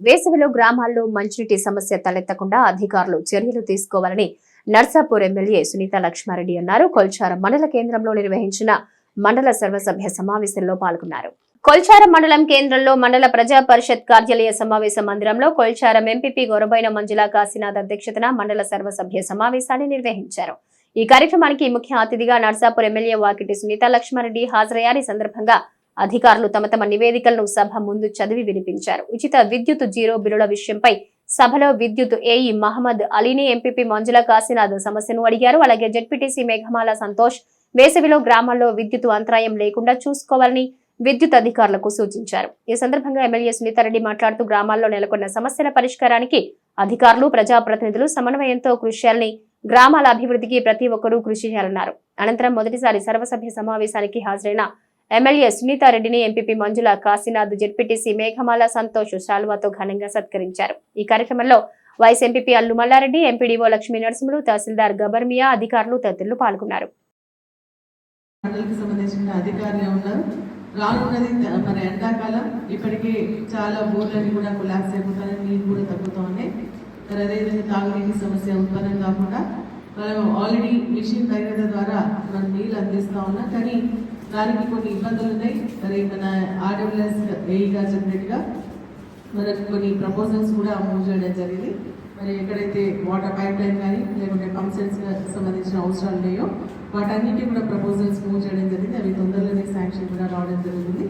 వేసవిలో గ్రామాల్లో మంచినీటి సమస్య తలెత్తకుండా అధికారులు చర్యలు తీసుకోవాలని నర్సాపూర్ ఎమ్మెల్యే సునీత లక్ష్మారెడ్డి అన్నారు. కొల్చారం మండల కేంద్రంలో నిర్వహించిన మండల సర్వసభ్య సమావేశంలో పాల్గొన్నారు. కొల్చారం మండలం కేంద్రంలో మండల ప్రజా పరిషత్ కార్యాలయ సమావేశ మందిరంలో కొల్చారం ఎంపీపీ గొరబైన మంజుల కాశీనాథ్ అధ్యక్షతన మండల సర్వసభ్య సమావేశాన్ని నిర్వహించారు. ఈ కార్యక్రమానికి ముఖ్య అతిథిగా నర్సాపూర్ ఎమ్మెల్యే వాకిటి సునీత లక్ష్మారెడ్డి హాజరయ్యారు. ఈ సందర్భంగా అధికారులు తమ తమ నివేదికలను సభ ముందు చదివి వినిపించారు. ఉచిత విద్యుత్ జీరో బిల్లుల విషయంపై సభలో విద్యుత్ ఏఈ మహమ్మద్ అలీని ఎంపీపీ మంజుల కాశీనాథ్ సమస్యను అడిగారు. అలాగే జడ్పీటీసీ మేఘమాల సంతోష్ వేసవిలో గ్రామాల్లో విద్యుత్ అంతరాయం లేకుండా చూసుకోవాలని విద్యుత్ అధికారులకు సూచించారు. ఈ సందర్భంగా ఎమ్మెల్యే సునీతారెడ్డి మాట్లాడుతూ గ్రామాల్లో నెలకొన్న సమస్యల పరిష్కారానికి అధికారులు ప్రజాప్రతినిధులు సమన్వయంతో కృషి చేయాలని గ్రామాల అభివృద్ధికి ప్రతి ఒక్కరూ కృషి చేయాలన్నారు. అనంతరం మొదటిసారి సర్వసభ్య సమావేశానికి హాజరైన ఎమ్మెల్యే సునీతారెడ్డిని ఎంపీపీ మంజుల కాశీనాథ్ జెడ్పీటీసీ మేఘమాల సంతోష్ శాల్వాతో ఘనంగా సత్కరించారు. ఈ కార్యక్రమంలో vice MPP Allu Malla Reddy MPDO Lakshmi Narasimhulu తహసీల్దార్ గబర్మియా అధికారులు తదితరులు పాల్గొన్నారు. రానున్నది మన ఎండాకాలం. ఇప్పటికే చాలా బోర్లని కూడా కొలాప్స్ అయిపోతాయి నీళ్ళు కూడా తగ్గుతూ ఉన్నాయి మరి అదేవిధంగా తాగునీటి సమస్య ఉత్పన్నం కాకుండా మనం ఆల్రెడీ మిషన్ భగీరథ ద్వారా మనం నీళ్ళు అందిస్తూ ఉన్నాం. కానీ దానికి కొన్ని ఇబ్బందులు ఉన్నాయి. మరి మన ఆర్డబ్ల్యూఎస్ ఏఈ చెప్పినట్టుగా మనకు కొన్ని ప్రపోజల్స్ కూడా మూవ్ చేయడం జరిగింది. మరి ఎక్కడైతే వాటర్ పైప్ లైన్ కానీ లేకుంటే పంప్ సెట్స్ సంబంధించిన అవసరాలు ఉన్నాయో వాటన్నిటి కూడా ప్రపోజల్స్ మూవ్ చేయడం జరిగింది. అవి తొందరలోనే శాంక్షన్ కూడా రావడం జరుగుతుంది.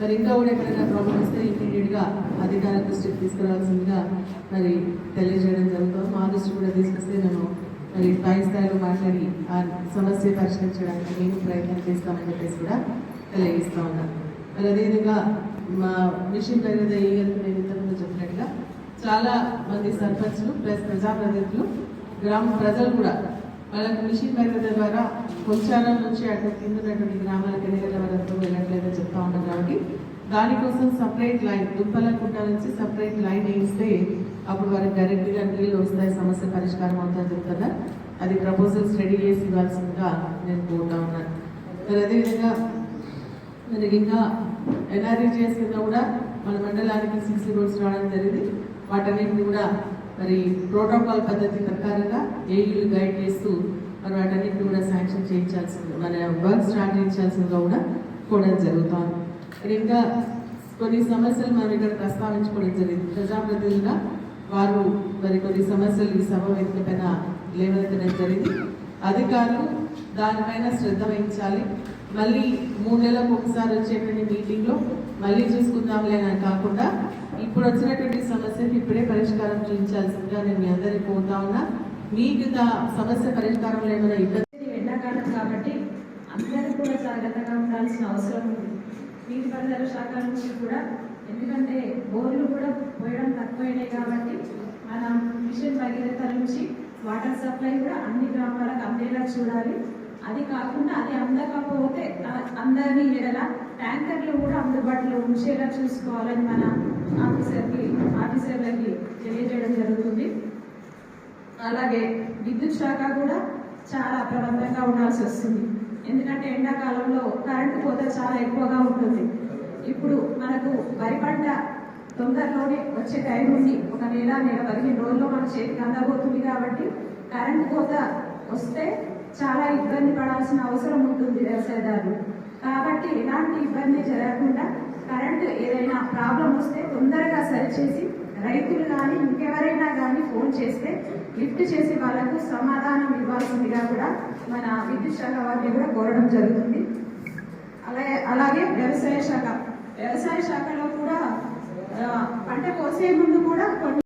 మరి ఇంకా కూడా ఎక్కడైనా ప్రాబ్లమ్స్ వస్తే ఇమీడియట్గా అధికార దృష్టికి తీసుకురావాల్సిందిగా మరి తెలియజేయడం జరుగుతుంది. మా దృష్టి కూడా తీసుకొస్తే మేము మరి పై స్థాయిలో మాట్లాడి ఆ సమస్య పరిష్కరించడానికి మేము ప్రయత్నం చేస్తామని చెప్పేసి కూడా తెలియజేస్తూ ఉన్నాను మరి అదేవిధంగా మా మిషన్ పేరు ఈ గారికి నేను ఇంతకుముందు చెప్పినట్టుగా చాలా మంది సర్పంచ్లు ప్లస్ ప్రజాప్రతినిధులు గ్రామ ప్రజలు కూడా వాళ్ళకి మిషన్ పరిగణ ద్వారా కొంచారం నుంచి అటు కింద ఉన్నటువంటి గ్రామాలకు ఎన్నికల వరకు వెళ్ళట్లేదని చెప్తా ఉన్నాం కాబట్టి దానికోసం సపరేట్ లైన్ దుప్పల కుట్ట నుంచి సపరేట్ లైన్ వేయిస్తే వారికి డైరెక్ట్గా నీళ్ళు వస్తాయి సమస్య పరిష్కారం అవుతుందని కదా అది ప్రపోజల్స్ రెడీ చేసి ఇవ్వాల్సిందిగా నేను కోరుతా ఉన్నాను మరి అదేవిధంగా మనకి ఇంకా ఎన్ఆర్ఈజిఎస్ కింద కూడా మన మండలానికి సిక్స్ రోడ్స్ రావడం జరిగింది. వాటన్నింటినీ కూడా మరి ప్రోటోకాల్ పద్ధతి ప్రకారంగా ఏఈలు గైడ్ చేస్తూ మరి వాటన్నింటినీ కూడా శాంక్షన్ చేయించాల్సింది మన వర్క్ స్టార్ట్ చేయించాల్సిందిగా కూడా కూడా జరుగుతుంది ఇంకా కొన్ని సమస్యలు మనం ఇక్కడ ప్రస్తావించుకోవడం జరిగింది. ప్రజాప్రతినిధులుగా వారు మరి కొన్ని సమస్యలు ఈ సమావేశం పైన లేవనెత్తడం జరిగింది. అధికారులు దానిపైన శ్రద్ధ వహించాలి. మళ్ళీ మూడు నెలలకు ఒకసారి వచ్చేటువంటి మీటింగ్లో మళ్ళీ చూసుకుందాంలే అని కాకుండా ఇప్పుడు వచ్చినటువంటి సమస్యకి ఇప్పుడే పరిష్కారం చూపించాల్సిందిగా నేను మీ అందరికీ కోరుతా ఉన్నా. మీకు సమస్య పరిష్కారం ఏమైనా ఇబ్బంది ఎండాకాలం కాబట్టి అందరూ కూడా జాగ్రత్తగా ఉండాల్సిన అవసరం ఉంది. నీటిపారుదల శాఖ నుంచి కూడా ఎందుకంటే బోర్లు కూడా పోయడం తక్కువైనాయి కాబట్టి మన మిషన్ భగీరథ నుంచి వాటర్ సప్లై కూడా అన్ని గ్రామాలకు అందేలా చూడాలి. అది కాకుండా అది అందకపోతే అందరినీ ఎడల ట్యాంకర్లు కూడా అందుబాటులో ఉంచేలా చూసుకోవాలని మన ఆఫీసర్కి ఆఫీసర్లకి తెలియజేయడం జరుగుతుంది. అలాగే విద్యుత్ శాఖ కూడా చాలా అప్రమత్తంగా ఉండాల్సి వస్తుంది. ఎందుకంటే ఎండాకాలంలో కరెంటు కోత చాలా ఎక్కువగా ఉంటుంది. ఇప్పుడు మనకు వరి పంట తొందరలోనే వచ్చే టైం ఉంది. ఒక నెల నెల పదిహేను రోజుల్లో మన చేతికి అందబోతుంది కాబట్టి కరెంటు కోత వస్తే చాలా ఇబ్బంది పడాల్సిన అవసరం ఉంటుంది వ్యవసాయదారులు. కాబట్టి ఎలాంటి ఇబ్బంది జరగకుండా కరెంటు ఏదైనా ప్రాబ్లం వస్తే తొందరగా సరిచేసి రైతులు కానీ ఇంకెవరైనా కానీ ఫోన్ చేస్తే లిఫ్ట్ చేసి వాళ్ళకు సమాధానం ఇవ్వాల్సిందిగా కూడా మన విద్యుత్ శాఖ వారిని కూడా కోరడం జరుగుతుంది. అలాగే వ్యవసాయ శాఖ. వ్యవసాయ శాఖలో కూడా పంట కోసే ముందు కూడా కొన్ని